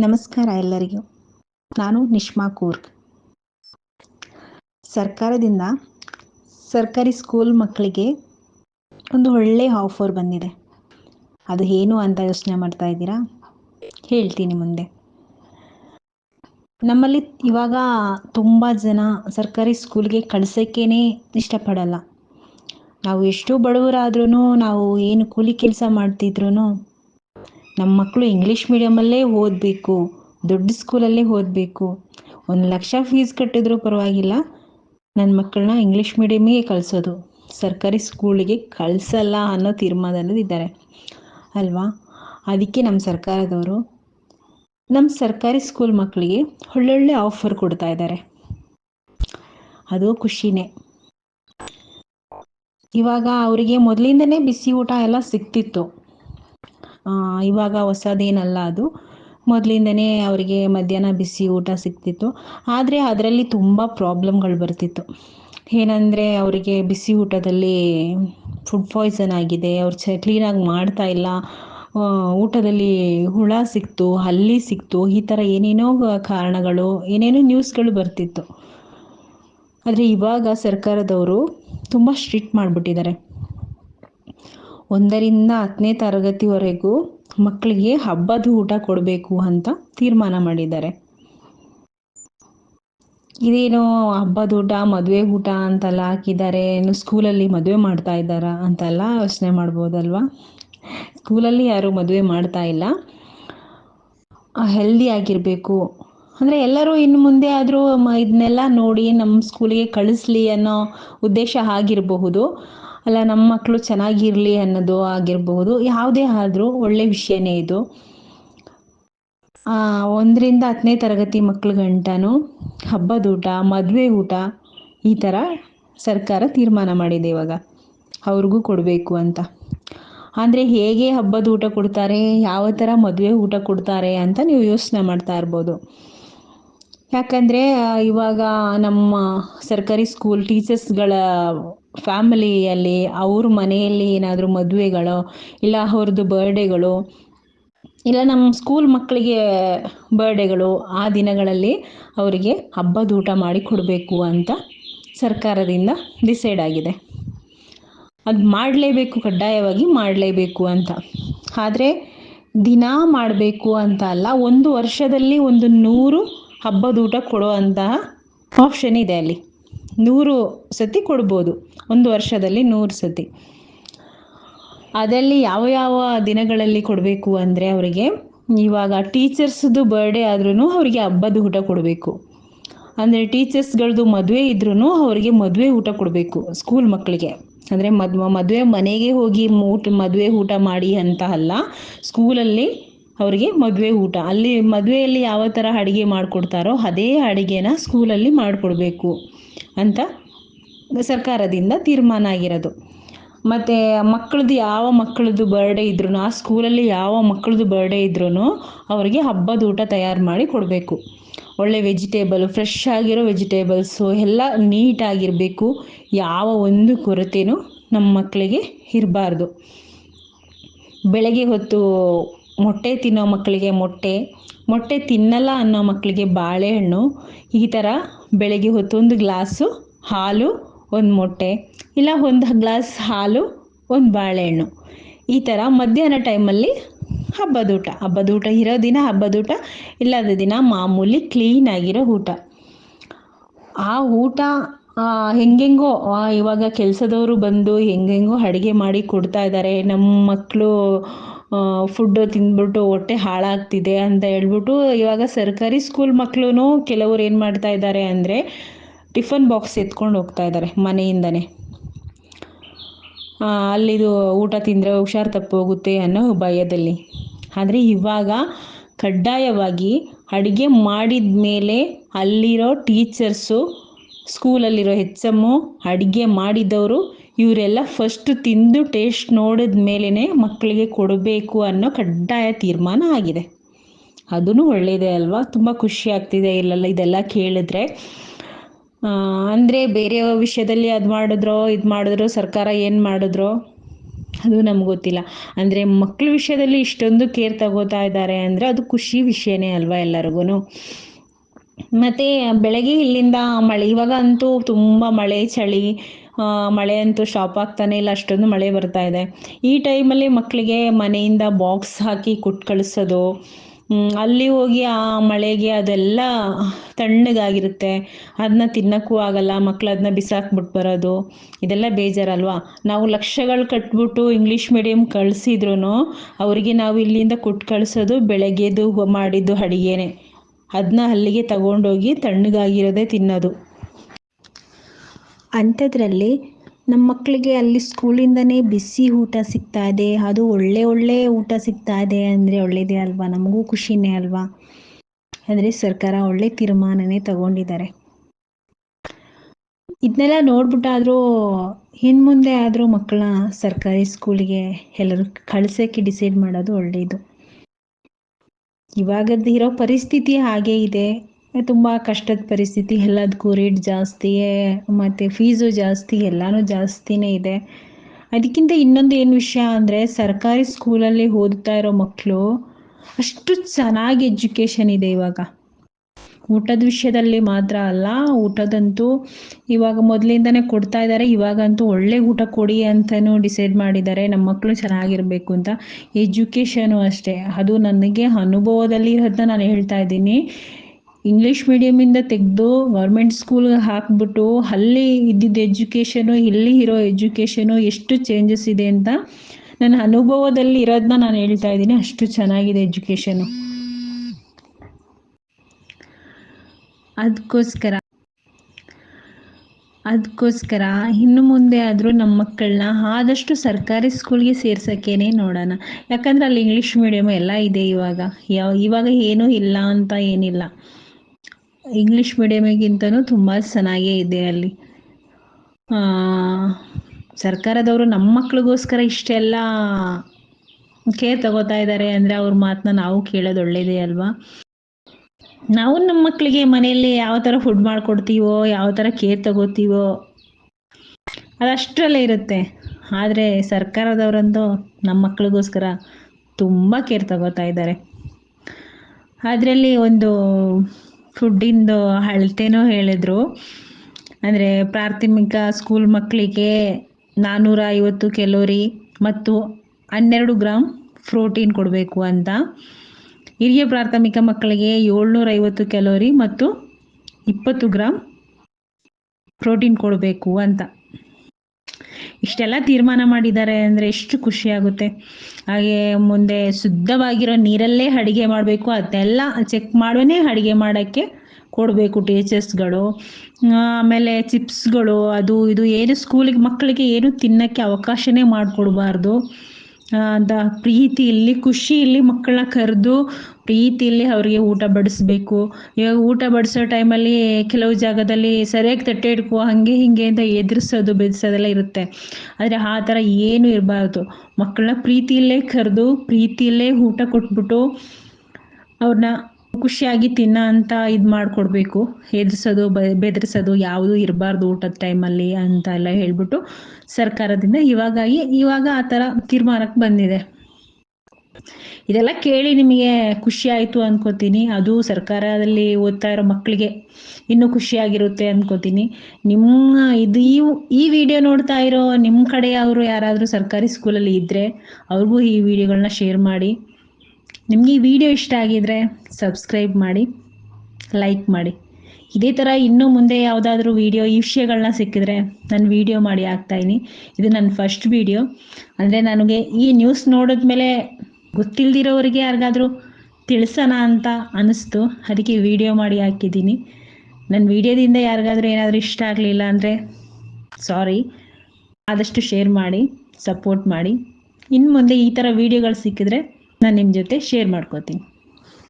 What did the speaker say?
ನಮಸ್ಕಾರ ಎಲ್ಲರಿಗೂ. ನಾನು ನಿಶ್ಮಾ ಕೂರ್ಗ್. ಸರ್ಕಾರದಿಂದ ಸರ್ಕಾರಿ ಸ್ಕೂಲ್ ಮಕ್ಕಳಿಗೆ ಒಂದು ಒಳ್ಳೆಯ ಆಫರ್ ಬಂದಿದೆ. ಅದು ಏನು ಅಂತ ಯೋಚನೆ ಮಾಡ್ತಾ ಇದ್ದೀರಾ? ಹೇಳ್ತೀನಿ ಮುಂದೆ. ನಮ್ಮಲ್ಲಿ ಇವಾಗ ತುಂಬ ಜನ ಸರ್ಕಾರಿ ಸ್ಕೂಲ್ಗೆ ಕಳ್ಸೋಕ್ಕೇ ಇಷ್ಟಪಡಲ್ಲ. ನಾವು ಎಷ್ಟು ಬಡವರಾದ್ರೂ ನಾವು ಏನು ಕೂಲಿ ಕೆಲಸ ಮಾಡ್ತಿದ್ರು ನಮ್ಮ ಮಕ್ಕಳು ಇಂಗ್ಲೀಷ್ ಮೀಡಿಯಮಲ್ಲೇ ಓದಬೇಕು, ದೊಡ್ಡ ಸ್ಕೂಲಲ್ಲೇ ಓದಬೇಕು. ಒಂದು ಲಕ್ಷ ಫೀಸ್ ಕಟ್ಟಿದ್ರೂ ಪರವಾಗಿಲ್ಲ ನನ್ನ ಮಕ್ಕಳನ್ನ ಇಂಗ್ಲೀಷ್ ಮೀಡಿಯಮಿಗೆ ಕಳಿಸೋದು. ಸರ್ಕಾರಿ ಸ್ಕೂಲಿಗೆ ಕಳಿಸಲ್ಲ ಅನ್ನೋ ತೀರ್ಮಾನದಿದ್ದಾರೆ ಇದ್ದಾರೆ ಅಲ್ವಾ? ಅದಕ್ಕೆ ನಮ್ಮ ಸರ್ಕಾರದವರು ನಮ್ಮ ಸರ್ಕಾರಿ ಸ್ಕೂಲ್ ಮಕ್ಕಳಿಗೆ ಒಳ್ಳೊಳ್ಳೆ ಆಫರ್ ಕೊಡ್ತಾ ಇದ್ದಾರೆ ಅದು ಖುಷಿನೇ. ಇವಾಗ ಅವರಿಗೆ ಮೊದಲಿಂದನೇ ಬಿಸಿ ಊಟ ಎಲ್ಲ ಸಿಗ್ತಿತ್ತು. ಇವಾಗ ಹೊಸದೇನಲ್ಲ ಅದು. ಮೊದಲಿಂದನೇ ಅವರಿಗೆ ಮಧ್ಯಾಹ್ನ ಬಿಸಿ ಊಟ ಸಿಗ್ತಿತ್ತು. ಆದರೆ ಅದರಲ್ಲಿ ತುಂಬ ಪ್ರಾಬ್ಲಮ್ಗಳು ಬರ್ತಿತ್ತು. ಏನಂದರೆ ಅವರಿಗೆ ಬಿಸಿ ಊಟದಲ್ಲಿ ಫುಡ್ ಪಾಯ್ಸನ್ ಆಗಿದೆ, ಅವ್ರು ಚ ಕ್ಲೀನಾಗಿ ಮಾಡ್ತಾ ಇಲ್ಲ. ಊಟದಲ್ಲಿ ಹುಳ ಸಿಕ್ತು, ಹಲ್ಲಿ ಸಿಕ್ತು, ಈ ಥರ ಏನೇನೋ ಕಾರಣಗಳು, ಏನೇನೋ ನ್ಯೂಸ್ಗಳು ಬರ್ತಿತ್ತು. ಆದರೆ ಇವಾಗ ಸರ್ಕಾರದವರು ತುಂಬ ಸ್ಟ್ರಿಕ್ಟ್ ಮಾಡಿಬಿಟ್ಟಿದ್ದಾರೆ. ಒಂದರಿಂದ ಹತ್ತನೇ ತರಗತಿವರೆಗೂ ಮಕ್ಕಳಿಗೆ ಹಬ್ಬದ ಊಟ ಕೊಡಬೇಕು ಅಂತ ತೀರ್ಮಾನ ಮಾಡಿದ್ದಾರೆ. ಇದೇನೋ ಹಬ್ಬದ ಊಟ, ಮದುವೆ ಊಟ ಅಂತೆಲ್ಲ ಹಾಕಿದ್ದಾರೆ. ಏನು ಸ್ಕೂಲಲ್ಲಿ ಮದುವೆ ಮಾಡ್ತಾ ಇದ್ದಾರಾ ಅಂತೆಲ್ಲ ಯೋಚನೆ ಮಾಡ್ಬೋದಲ್ವಾ? ಸ್ಕೂಲಲ್ಲಿ ಯಾರು ಮದುವೆ ಮಾಡ್ತಾ ಇಲ್ಲ. ಹೆಲ್ದಿ ಆಗಿರಬೇಕು. ಅಂದರೆ ಎಲ್ಲರೂ ಇನ್ನು ಮುಂದೆ ಆದರೂ ಇದನ್ನೆಲ್ಲ ನೋಡಿ ನಮ್ಮ ಸ್ಕೂಲಿಗೆ ಕಳಿಸ್ಲಿ ಅನ್ನೋ ಉದ್ದೇಶ ಆಗಿರಬಹುದು. ಅಲ್ಲ ನಮ್ಮ ಮಕ್ಕಳು ಚೆನ್ನಾಗಿರಲಿ ಅನ್ನೋದು ಆಗಿರಬಹುದು ಯಾವುದೇ ಆದರೂ ಒಳ್ಳೆ ವಿಷಯನೇ ಇದು. ಒಂದರಿಂದ ಹತ್ತನೇ ತರಗತಿ ಮಕ್ಕಳು ಗಂಟನೂ ಹಬ್ಬದ ಊಟ, ಮದುವೆ ಊಟ ಈ ಥರ ಸರ್ಕಾರ ತೀರ್ಮಾನ ಮಾಡಿದೆ ಇವಾಗ. ಅವ್ರಿಗೂ ಕೊಡಬೇಕು ಅಂತ. ಅಂದರೆ ಹೇಗೆ ಹಬ್ಬದ ಊಟ ಕೊಡ್ತಾರೆ, ಯಾವ ಥರ ಮದುವೆ ಊಟ ಕೊಡ್ತಾರೆ ಅಂತ ನೀವು ಯೋಚನೆ ಮಾಡ್ತಾ ಇರ್ಬೋದು. ಯಾಕಂದರೆ ಇವಾಗ ನಮ್ಮ ಸರ್ಕಾರಿ ಸ್ಕೂಲ್ ಟೀಚರ್ಸ್ಗಳ ಫ್ಯಾಮಿಲಿಯಲ್ಲಿ ಅವ್ರ ಮನೆಯಲ್ಲಿ ಏನಾದರೂ ಮದುವೆಗಳೋ, ಇಲ್ಲ ಅವ್ರದ್ದು ಬರ್ಡೇಗಳು ಇಲ್ಲ ನಮ್ಮ ಸ್ಕೂಲ್ ಮಕ್ಕಳಿಗೆ ಬರ್ಡೇಗಳು ಆ ದಿನಗಳಲ್ಲಿ ಅವರಿಗೆ ಹಬ್ಬದ ಊಟ ಮಾಡಿ ಕೊಡಬೇಕು ಅಂತ ಸರ್ಕಾರದಿಂದ ಡಿಸೈಡ್ ಆಗಿದೆ. ಅದು ಮಾಡಲೇಬೇಕು, ಕಡ್ಡಾಯವಾಗಿ ಮಾಡಲೇಬೇಕು ಅಂತ. ಆದರೆ ದಿನಾ ಮಾಡಬೇಕು ಅಂತ ಅಲ್ಲ, ಒಂದು ವರ್ಷದಲ್ಲಿ ಒಂದು ನೂರು ಹಬ್ಬದ ಊಟ ಕೊಡುವಂತಹ ಆಪ್ಷನ್ ಇದೆ ಅಲ್ಲಿ. ನೂರು ಸತಿ ಕೊಡ್ಬೋದು. ಒಂದು ವರ್ಷದಲ್ಲಿ ನೂರು ಸತಿ. ಅದರಲ್ಲಿ ಯಾವ ಯಾವ ದಿನಗಳಲ್ಲಿ ಕೊಡಬೇಕು ಅಂದರೆ ಅವರಿಗೆ ಇವಾಗ ಟೀಚರ್ಸ್ದು ಬರ್ಡೇ ಆದ್ರೂ ಅವರಿಗೆ ಹಬ್ಬದ ಊಟ ಕೊಡಬೇಕು. ಅಂದರೆ ಟೀಚರ್ಸ್ಗಳದ್ದು ಮದುವೆ ಇದ್ರೂ ಅವರಿಗೆ ಮದುವೆ ಊಟ ಕೊಡಬೇಕು ಸ್ಕೂಲ್ ಮಕ್ಕಳಿಗೆ ಅಂದರೆ ಮದ್, ಮದುವೆ ಮನೆಗೆ ಹೋಗಿ ಊಟ ಮದುವೆ ಊಟ ಮಾಡಿ ಅಂತ ಅಲ್ಲ ಸ್ಕೂಲಲ್ಲಿ ಅವರಿಗೆ ಮದುವೆ ಊಟ. ಅಲ್ಲಿ ಮದುವೆಯಲ್ಲಿ ಯಾವ ಥರ ಅಡುಗೆ ಮಾಡಿಕೊಡ್ತಾರೋ ಅದೇ ಅಡುಗೆನ ಸ್ಕೂಲಲ್ಲಿ ಮಾಡಿಕೊಡ್ಬೇಕು ಅಂತ ಸರ್ಕಾರದಿಂದ ತೀರ್ಮಾನ ಆಗಿರೋದು. ಮತ್ತು ಮಕ್ಕಳದ್ದು ಯಾವ ಮಕ್ಕಳದ್ದು ಬರ್ಡೇ ಇದ್ರೂ ಆ ಸ್ಕೂಲಲ್ಲಿ ಯಾವ ಮಕ್ಕಳದ್ದು ಬರ್ಡೇ ಇದ್ರೂ ಅವರಿಗೆ ಹಬ್ಬದ ಊಟ ತಯಾರು ಮಾಡಿ ಕೊಡಬೇಕು. ಒಳ್ಳೆ ವೆಜಿಟೇಬಲ್ ಫ್ರೆಶ್ ಆಗಿರೋ ವೆಜಿಟೇಬಲ್ಸು ಎಲ್ಲ ನೀಟಾಗಿರಬೇಕು ಯಾವ ಒಂದು ಕೊರತೆಯೂ ನಮ್ಮ ಮಕ್ಕಳಿಗೆ ಇರಬಾರ್ದು. ಬೆಳಗ್ಗೆ ಹೊತ್ತು ಮೊಟ್ಟೆ ತಿನ್ನೋ ಮಕ್ಕಳಿಗೆ ಮೊಟ್ಟೆ ಮೊಟ್ಟೆ ತಿನ್ನಲ್ಲ ಅನ್ನೋ ಮಕ್ಕಳಿಗೆ ಬಾಳೆಹಣ್ಣು, ಈ ಥರ ಬೆಳಗ್ಗೆ ಹೊತ್ತು ಒಂದು ಗ್ಲಾಸು ಹಾಲು, ಒಂದು ಮೊಟ್ಟೆ, ಇಲ್ಲ ಒಂದು ಗ್ಲಾಸ್ ಹಾಲು, ಒಂದು ಬಾಳೆಹಣ್ಣು. ಈ ಥರ ಮಧ್ಯಾಹ್ನ ಟೈಮಲ್ಲಿ ಹಬ್ಬದ ಊಟ ಹಬ್ಬದ ಊಟ ಇರೋ ದಿನ ಹಬ್ಬದ ಊಟ ಇಲ್ಲದ ದಿನ ಮಾಮೂಲಿ ಕ್ಲೀನಾಗಿರೋ ಊಟ. ಆ ಊಟ ಹೆಂಗೆಂಗೋ ಇವಾಗ ಕೆಲಸದವರು ಬಂದು ಹೆಂಗೆಂಗೋ ಅಡುಗೆ ಮಾಡಿ ಕೊಡ್ತಾ ಇದ್ದಾರೆ ನಮ್ಮ ಮಕ್ಕಳು ಫುಡ್ಡು ತಿಂದ್ಬಿಟ್ಟು ಹೊಟ್ಟೆ ಹಾಳಾಗ್ತಿದೆ ಅಂತ ಹೇಳ್ಬಿಟ್ಟು ಇವಾಗ ಸರ್ಕಾರಿ ಸ್ಕೂಲ್ ಮಕ್ಕಳು ಕೆಲವರು ಏನು ಮಾಡ್ತಾ ಇದ್ದಾರೆ ಅಂದರೆ ಟಿಫನ್ ಬಾಕ್ಸ್ ಎತ್ಕೊಂಡು ಹೋಗ್ತಾ ಇದ್ದಾರೆ ಮನೆಯಿಂದನೇ. ಅಲ್ಲಿದು ಊಟ ತಿಂದರೆ ಹುಷಾರು ತಪ್ಪೋಗುತ್ತೆ ಅನ್ನೋ ಭಯದಲ್ಲಿ. ಆದರೆ ಇವಾಗ ಕಡ್ಡಾಯವಾಗಿ ಅಡುಗೆ ಮಾಡಿದ ಮೇಲೆ ಅಲ್ಲಿರೋ ಟೀಚರ್ಸು ಸ್ಕೂಲಲ್ಲಿರೋ ಹೆಚ್ ಎಮ್ಮು ಅಡುಗೆ ಮಾಡಿದವರು ಇವರೆಲ್ಲ ಫಸ್ಟ್ ತಿಂದು ಟೇಸ್ಟ್ ನೋಡಿದ ಮೇಲೇ ಮಕ್ಕಳಿಗೆ ಕೊಡಬೇಕು ಅನ್ನೋ ಕಡ್ಡಾಯ ತೀರ್ಮಾನ ಆಗಿದೆ. ಅದೂ ಒಳ್ಳೆಯದೇ ಅಲ್ವಾ? ತುಂಬ ಖುಷಿ ಆಗ್ತಿದೆ ಇಲ್ಲೆಲ್ಲ ಇದೆಲ್ಲ ಕೇಳಿದ್ರೆ. ಅಂದರೆ ಬೇರೆ ವಿಷಯದಲ್ಲಿ ಅದು ಮಾಡಿದ್ರೋ, ಇದು ಮಾಡಿದ್ರೋ, ಸರ್ಕಾರ ಏನು ಮಾಡಿದ್ರೋ, ಅದು ನಮ್ಗೆ ಗೊತ್ತಿಲ್ಲ. ಅಂದರೆ ಮಕ್ಕಳ ವಿಷಯದಲ್ಲಿ ಇಷ್ಟೊಂದು ಕೇರ್ ತಗೋತಾ ಇದ್ದಾರೆ ಅಂದರೆ ಅದು ಖುಷಿ ವಿಷಯನೇ ಅಲ್ವಾ ಎಲ್ಲರಿಗೂ ಮತ್ತು ಬೆಳಗ್ಗೆ ಇಲ್ಲಿಂದ ಮಳೆ, ಇವಾಗ ಅಂತೂ ತುಂಬ ಮಳೆ, ಚಳಿ ಮಳೆ ಅಂತೂ ಸ್ಟಾಪ್ ಆಗ್ತಾನೆ ಇಲ್ಲ, ಅಷ್ಟೊಂದು ಮಳೆ ಬರ್ತಾ ಇದೆ. ಈ ಟೈಮಲ್ಲಿ ಮಕ್ಕಳಿಗೆ ಮನೆಯಿಂದ ಬಾಕ್ಸ್ ಹಾಕಿ ಕೊಟ್ಟು ಕಳಿಸೋದು ಅಲ್ಲಿ ಹೋಗಿ ಆ ಮಳೆಗೆ ಅದೆಲ್ಲ ತಣ್ಣಗಾಗಿರುತ್ತೆ. ಅದನ್ನ ತಿನ್ನಕ್ಕೂ ಆಗಲ್ಲ, ಮಕ್ಳು ಅದನ್ನ ಬಿಸಾಕ್ಬಿಟ್ಟು ಬರೋದು. ಇದೆಲ್ಲ ಬೇಜಾರಲ್ವಾ? ನಾವು ಲಕ್ಷಗಳು ಕಟ್ಬಿಟ್ಟು ಇಂಗ್ಲೀಷ್ ಮೀಡಿಯಂ ಕಳಿಸಿದ್ರು ಅವರಿಗೆ ನಾವು ಇಲ್ಲಿಂದ ಕೊಟ್ಟು ಕಳಿಸೋದು ಬೆಳಗ್ಗೆದು ಮಾಡಿದ್ದು ಅಡಿಗೆನೆ. ಅದನ್ನ ಅಲ್ಲಿಗೆ ತಗೊಂಡೋಗಿ ತಣ್ಣಗಾಗಿರೋದೇ ತಿನ್ನೋದು. ಅಂಥದ್ರಲ್ಲಿ ನಮ್ಮ ಮಕ್ಕಳಿಗೆ ಅಲ್ಲಿ ಸ್ಕೂಲಿಂದನೇ ಬಿಸಿ ಊಟ ಸಿಗ್ತಾ ಇದೆ, ಅದು ಒಳ್ಳೆ ಒಳ್ಳೆ ಊಟ ಸಿಗ್ತಾ ಇದೆ ಅಂದರೆ ಒಳ್ಳೇದೇ ಅಲ್ವಾ? ನಮಗೂ ಖುಷಿನೇ ಅಲ್ವಾ? ಅಂದರೆ ಸರ್ಕಾರ ಒಳ್ಳೆ ತೀರ್ಮಾನನೇ ತಗೊಂಡಿದ್ದಾರೆ. ಇದನ್ನೆಲ್ಲ ನೋಡ್ಬಿಟ್ಟಾದರೂ ಹಿಂದೆ ಆದರೂ ಮಕ್ಕಳ ಸರ್ಕಾರಿ ಸ್ಕೂಲಿಗೆ ಎಲ್ಲರೂ ಕಳ್ಸೋಕ್ಕೆ ಡಿಸೈಡ್ ಮಾಡೋದು ಒಳ್ಳೆಯದು. ಇವಾಗದ್ದು ಇರೋ ಪರಿಸ್ಥಿತಿ ಹಾಗೇ ಇದೆ. ತುಂಬ ಕಷ್ಟದ ಪರಿಸ್ಥಿತಿ. ಎಲ್ಲದಕ್ಕೂ ರೇಟ್ ಜಾಸ್ತಿ ಮತ್ತು ಫೀಸು ಜಾಸ್ತಿ, ಎಲ್ಲನೂ ಜಾಸ್ತಿನೇ ಇದೆ. ಅದಕ್ಕಿಂತ ಇನ್ನೊಂದು ಏನು ವಿಷಯ ಅಂದರೆ, ಸರ್ಕಾರಿ ಸ್ಕೂಲಲ್ಲಿ ಓದ್ತಾ ಇರೋ ಮಕ್ಕಳು ಅಷ್ಟು ಚೆನ್ನಾಗಿ ಎಜುಕೇಷನ್ ಇದೆ ಇವಾಗ. ಊಟದ ವಿಷಯದಲ್ಲಿ ಮಾತ್ರ ಅಲ್ಲ, ಊಟದಂತೂ ಇವಾಗ ಮೊದಲಿಂದನೇ ಕೊಡ್ತಾ ಇದ್ದಾರೆ ಇವಾಗಂತೂ ಒಳ್ಳೆ ಊಟ ಕೊಡಿ ಅಂತಲೂ ಡಿಸೈಡ್ ಮಾಡಿದ್ದಾರೆ ನಮ್ಮ ಮಕ್ಕಳು ಚೆನ್ನಾಗಿರಬೇಕು ಅಂತ. ಎಜುಕೇಷನು ಅಷ್ಟೇ. ಅದು ನನಗೆ ಅನುಭವದಲ್ಲಿ ಇರೋದನ್ನ ನಾನು ಹೇಳ್ತಾ ಇದ್ದೀನಿ. ಇಂಗ್ಲೀಷ್ ಮೀಡಿಯಮಿಂದ ತೆಗೆದು ಗೌರ್ಮೆಂಟ್ ಸ್ಕೂಲ್ಗೆ ಹಾಕ್ಬಿಟ್ಟು ಅಲ್ಲಿ ಇದ್ದಿದ್ದ ಎಜುಕೇಷನು ಇಲ್ಲಿ ಇರೋ ಎಜುಕೇಷನು ಎಷ್ಟು ಚೇಂಜಸ್ ಇದೆ ಅಂತ ನನ್ನ ಅನುಭವದಲ್ಲಿ ಇರೋದನ್ನ ನಾನು ಹೇಳ್ತಾ ಇದ್ದೀನಿ. ಅಷ್ಟು ಚೆನ್ನಾಗಿದೆ ಎಜುಕೇಷನು ಅದಕ್ಕೋಸ್ಕರ ಅದಕ್ಕೋಸ್ಕರ ಇನ್ನು ಮುಂದೆ ಆದರೂ ನಮ್ಮ ಮಕ್ಕಳನ್ನ ಆದಷ್ಟು ಸರ್ಕಾರಿ ಸ್ಕೂಲ್ಗೆ ಸೇರ್ಸೋಕ್ಕೇನೆ ನೋಡೋಣ. ಯಾಕಂದರೆ ಅಲ್ಲಿ ಇಂಗ್ಲೀಷ್ ಮೀಡಿಯಮ್ ಎಲ್ಲ ಇದೆ ಇವಾಗ. ಯಾವ, ಇವಾಗ ಏನೂ ಇಲ್ಲ ಅಂತ ಏನಿಲ್ಲ. ಇಂಗ್ಲೀಷ್ ಮೀಡಿಯಮಿಗಿಂತನೂ ತುಂಬ ಚೆನ್ನಾಗೇ ಇದೆ ಅಲ್ಲಿ. ಸರ್ಕಾರದವರು ನಮ್ಮ ಮಕ್ಳಿಗೋಸ್ಕರ ಇಷ್ಟೆಲ್ಲ ಕೇರ್ ತಗೋತಾ ಇದ್ದಾರೆ ಅಂದರೆ ಅವ್ರ ಮಾತನ್ನ ನಾವು ಕೇಳೋದು ಒಳ್ಳೇದೇ ಅಲ್ವಾ? ನಾವು ನಮ್ಮ ಮಕ್ಕಳಿಗೆ ಮನೆಯಲ್ಲಿ ಯಾವ ಥರ ಫುಡ್ ಮಾಡಿಕೊಡ್ತೀವೋ, ಯಾವ ಥರ ಕೇರ್ ತಗೋತೀವೋ ಅದಷ್ಟರಲ್ಲೇ ಇರುತ್ತೆ. ಆದರೆ ಸರ್ಕಾರದವರಂತೂ ನಮ್ಮ ಮಕ್ಕಳಿಗೋಸ್ಕರ ತುಂಬ ಕೇರ್ ತಗೋತಾ ಇದ್ದಾರೆ ಅದರಲ್ಲಿ ಒಂದು ಫುಡ್ಡಿಂದು ಅಳತೆನೂ ಹೇಳಿದ್ರು. ಅಂದರೆ ಪ್ರಾಥಮಿಕ ಸ್ಕೂಲ್ ಮಕ್ಕಳಿಗೆ ನಾನ್ನೂರ ಐವತ್ತು ಕೆಲೋರಿ ಮತ್ತು ಹನ್ನೆರಡು ಗ್ರಾಮ್ ಪ್ರೋಟೀನ್ ಕೊಡಬೇಕು ಅಂತ. ಹಿರಿಯ ಪ್ರಾಥಮಿಕ ಮಕ್ಕಳಿಗೆ ಏಳ್ನೂರ ಐವತ್ತು ಕ್ಯಾಲೋರಿ ಮತ್ತು ಇಪ್ಪತ್ತು ಗ್ರಾಮ್ ಪ್ರೋಟೀನ್ ಕೊಡಬೇಕು ಅಂತ. ಇಷ್ಟೆಲ್ಲ ತೀರ್ಮಾನ ಮಾಡಿದ್ದಾರೆ ಅಂದರೆ ಎಷ್ಟು ಖುಷಿ ಆಗುತ್ತೆ. ಹಾಗೆ ಮುಂದೆ ಶುದ್ಧವಾಗಿರೋ ನೀರಲ್ಲೇ ಅಡುಗೆ ಮಾಡಬೇಕು, ಅದೆಲ್ಲ ಚೆಕ್ ಮಾಡೇ ಅಡುಗೆ ಮಾಡೋಕ್ಕೆ ಕೊಡಬೇಕು ಟೀಚರ್ಸ್ಗಳು ಆಮೇಲೆ ಚಿಪ್ಸ್ಗಳು ಅದು ಇದು ಏನು ಸ್ಕೂಲಿಗೆ ಮಕ್ಕಳಿಗೆ ಏನು ತಿನ್ನೋಕ್ಕೆ ಅವಕಾಶನೇ ಮಾಡಿಕೊಡ್ಬಾರ್ದು. ಅಂತ ಪ್ರೀತಿಯಲ್ಲಿ ಖುಷಿಯಲ್ಲಿ ಮಕ್ಕಳನ್ನ ಕರೆದು ಪ್ರೀತಿಯಲ್ಲಿ ಅವರಿಗೆ ಊಟ ಬಡಿಸ್ಬೇಕು. ಇವಾಗ ಊಟ ಬಡಿಸೋ ಟೈಮಲ್ಲಿ ಕೆಲವು ಜಾಗದಲ್ಲಿ ಸರಿಯಾಗಿ ತಟ್ಟೆ ಹಿಡ್ಕೊ ಹಾಗೆ ಹೀಗೆ ಅಂತ ಎದುರಿಸೋದು ಬೆದರಿಸೋದೆಲ್ಲ ಇರುತ್ತೆ. ಆದರೆ ಆ ಥರ ಏನು ಇರಬಾರ್ದು. ಮಕ್ಕಳನ್ನ ಪ್ರೀತಿಯಲ್ಲೇ ಕರೆದು, ಪ್ರೀತಿಯಲ್ಲೇ ಊಟ ಕೊಟ್ಬಿಟ್ಟು ಅವ್ರನ್ನ ಖುಷಿಯಾಗಿ ತಿನ್ನ ಅಂತ ಇದು ಮಾಡ್ಕೊಡ್ಬೇಕು. ಹೆದರ್ಸೋದು ಬೆದರಿಸೋದು ಯಾವುದೂ ಇರಬಾರ್ದು ಊಟದ ಟೈಮಲ್ಲಿ ಅಂತ ಎಲ್ಲ ಹೇಳ್ಬಿಟ್ಟು ಸರ್ಕಾರದಿಂದ ಇವಾಗ ಇವಾಗ ಆ ಥರ ತೀರ್ಮಾನಕ್ಕೆ ಬಂದಿದೆ. ಇದೆಲ್ಲ ಕೇಳಿ ನಿಮಗೆ ಖುಷಿ ಆಯಿತು ಅನ್ಕೋತೀನಿ. ಅದು ಸರ್ಕಾರದಲ್ಲಿ ಓದ್ತಾ ಇರೋ ಮಕ್ಕಳಿಗೆ ಇನ್ನೂ ಖುಷಿಯಾಗಿರುತ್ತೆ ಅನ್ಕೋತೀನಿ. ನಿಮ್ಮ ಇದು ಈ ಈ ವಿಡಿಯೋ ನೋಡ್ತಾ ಇರೋ ನಿಮ್ಮ ಕಡೆಯವರು ಯಾರಾದರೂ ಸರ್ಕಾರಿ ಸ್ಕೂಲಲ್ಲಿ ಇದ್ದರೆ ಅವ್ರಿಗೂ ಈ ವಿಡಿಯೋಗಳನ್ನ ಶೇರ್ ಮಾಡಿ. ನಿಮಗೆ ಈ ವಿಡಿಯೋ ಇಷ್ಟ ಆಗಿದ್ರೆ ಸಬ್ಸ್ಕ್ರೈಬ್ ಮಾಡಿ ಲೈಕ್ ಮಾಡಿ. ಇದೇ ಥರ ಇನ್ನೂ ಮುಂದೆ ಯಾವುದಾದ್ರೂ ವಿಡಿಯೋ ಈ ವಿಷಯಗಳನ್ನ ಸಿಕ್ಕಿದ್ರೆ ನಾನು ವಿಡಿಯೋ ಮಾಡಿ ಹಾಕ್ತಾಯಿನಿ ಇದು ನನ್ನ ಫಸ್ಟ್ ವಿಡಿಯೋ ಅಂದರೆ ನನಗೆ ಈ ನ್ಯೂಸ್ ನೋಡಿದ್ಮೇಲೆ ಗೊತ್ತಿಲ್ದಿರೋರಿಗೆ ಯಾರಿಗಾದರೂ ತಿಳಿಸೋಣ ಅಂತ ಅನ್ನಿಸ್ತು ಅದಕ್ಕೆ ವಿಡಿಯೋ ಮಾಡಿ ಹಾಕಿದ್ದೀನಿ. ನನ್ನ ವಿಡಿಯೋದಿಂದ ಯಾರಿಗಾದರೂ ಏನಾದರೂ ಇಷ್ಟ ಆಗಲಿಲ್ಲ ಅಂದರೆ ಸಾರಿ ಆದಷ್ಟು ಶೇರ್ ಮಾಡಿ ಸಪೋರ್ಟ್ ಮಾಡಿ. ಇನ್ನು ಮುಂದೆ ಈ ಥರ ವಿಡಿಯೋಗಳು ಸಿಕ್ಕಿದ್ರೆ ನಾನು ನಿಮ್ಮ ಜೊತೆ ಶೇರ್ ಮಾಡ್ಕೋತೀನಿ.